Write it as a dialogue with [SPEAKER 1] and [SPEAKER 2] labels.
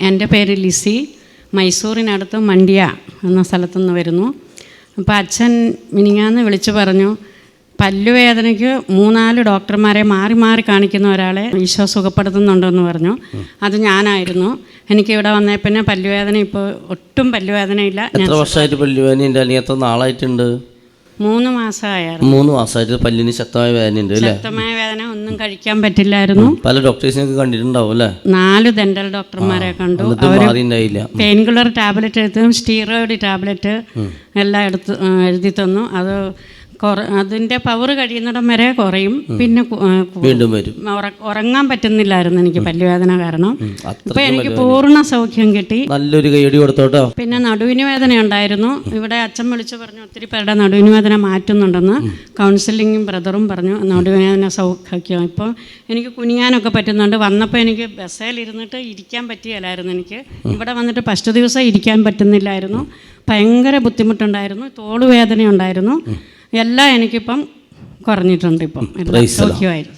[SPEAKER 1] എന്റെ പേര് ലിസി. മൈസൂറിനടുത്ത് മണ്ടിയ എന്ന സ്ഥലത്തു നിന്ന് വരുന്നു. അപ്പോൾ അച്ഛൻ മിനിങ്ങാന്ന് വിളിച്ചു പറഞ്ഞു പല്ലുവേദനയ്ക്ക് മൂന്നാൽ ഡോക്ടർമാരെ മാറി മാറി കാണിക്കുന്ന ഒരാളെ ഈശോ സുഖപ്പെടുത്തുന്നുണ്ടെന്ന് പറഞ്ഞു. അത് ഞാനായിരുന്നു. എനിക്ക് ഇവിടെ വന്നേ പിന്നെ പല്ലുവേദന ഇപ്പോൾ ഒട്ടും പല്ലുവേദനയില്ല.
[SPEAKER 2] എത്ര വർഷമായിട്ട് പല്ലുവേദന അല്ലെങ്കിൽ എത്ര നാളായിട്ടുണ്ട്?
[SPEAKER 1] മൂന്ന് മാസമായിരുന്നു
[SPEAKER 2] മൂന്ന് മാസമായിട്ട് പല്ലിന് ശക്തമായ വേദന അല്ലേ?
[SPEAKER 1] ശക്തമായ വേദന ഒന്നും കഴിക്കാൻ പറ്റില്ലായിരുന്നു.
[SPEAKER 2] പല ഡോക്ടേഴ്സിനൊക്കെ കണ്ടിട്ടുണ്ടാവും അല്ലേ?
[SPEAKER 1] നാല് ഡെന്റൽ ഡോക്ടർമാരെ കണ്ടു. പെയിൻ കില്ലർ ടാബ്ലറ്റ് എടുത്തും സ്റ്റീറോയിഡ് ടാബ്ലറ്റ് എല്ലാം എടുത്ത് എഴുതി തന്നു. അത് അതിന്റെ പവർ കഴിയുന്നിടം വരെ കുറയും. പിന്നെ
[SPEAKER 2] വീണ്ടും വരും.
[SPEAKER 1] ഉറങ്ങാൻ പറ്റുന്നില്ലായിരുന്നു എനിക്ക് പല്ലുവേദന കാരണം. അപ്പൊ എനിക്ക് പൂർണ സൗഖ്യം കിട്ടി.
[SPEAKER 2] നല്ലൊരു കൈയടി കൊടുത്തോട്ടോ.
[SPEAKER 1] പിന്നെ നടുവിന് വേദന ഉണ്ടായിരുന്നു. ഇവിടെ അച്ഛൻ വിളിച്ചു പറഞ്ഞു ഒത്തിരി പേരുടെ നടുവിന് വേദന മാറ്റുന്നുണ്ടെന്ന്. കൗൺസിലിങ്ങും ബ്രദറും പറഞ്ഞു നടുവേദന സൗഖ്യം. ഇപ്പോൾ എനിക്ക് കുനിയാനൊക്കെ പറ്റുന്നുണ്ട്. വന്നപ്പോൾ എനിക്ക് ബസ്സിലിരുന്നിട്ട് ഇരിക്കാൻ പറ്റിയല്ലായിരുന്നു എനിക്ക്. ഇവിടെ വന്നിട്ട് ഫസ്റ്റ് ദിവസം ഇരിക്കാൻ പറ്റുന്നില്ലായിരുന്നു. ഭയങ്കര ബുദ്ധിമുട്ടുണ്ടായിരുന്നു. തോളുവേദന ഉണ്ടായിരുന്നു എല്ലാം എനിക്കിപ്പം കുറഞ്ഞിട്ടുണ്ട് ഇപ്പം. എല്ലാം സൗഖ്യമായിരുന്നു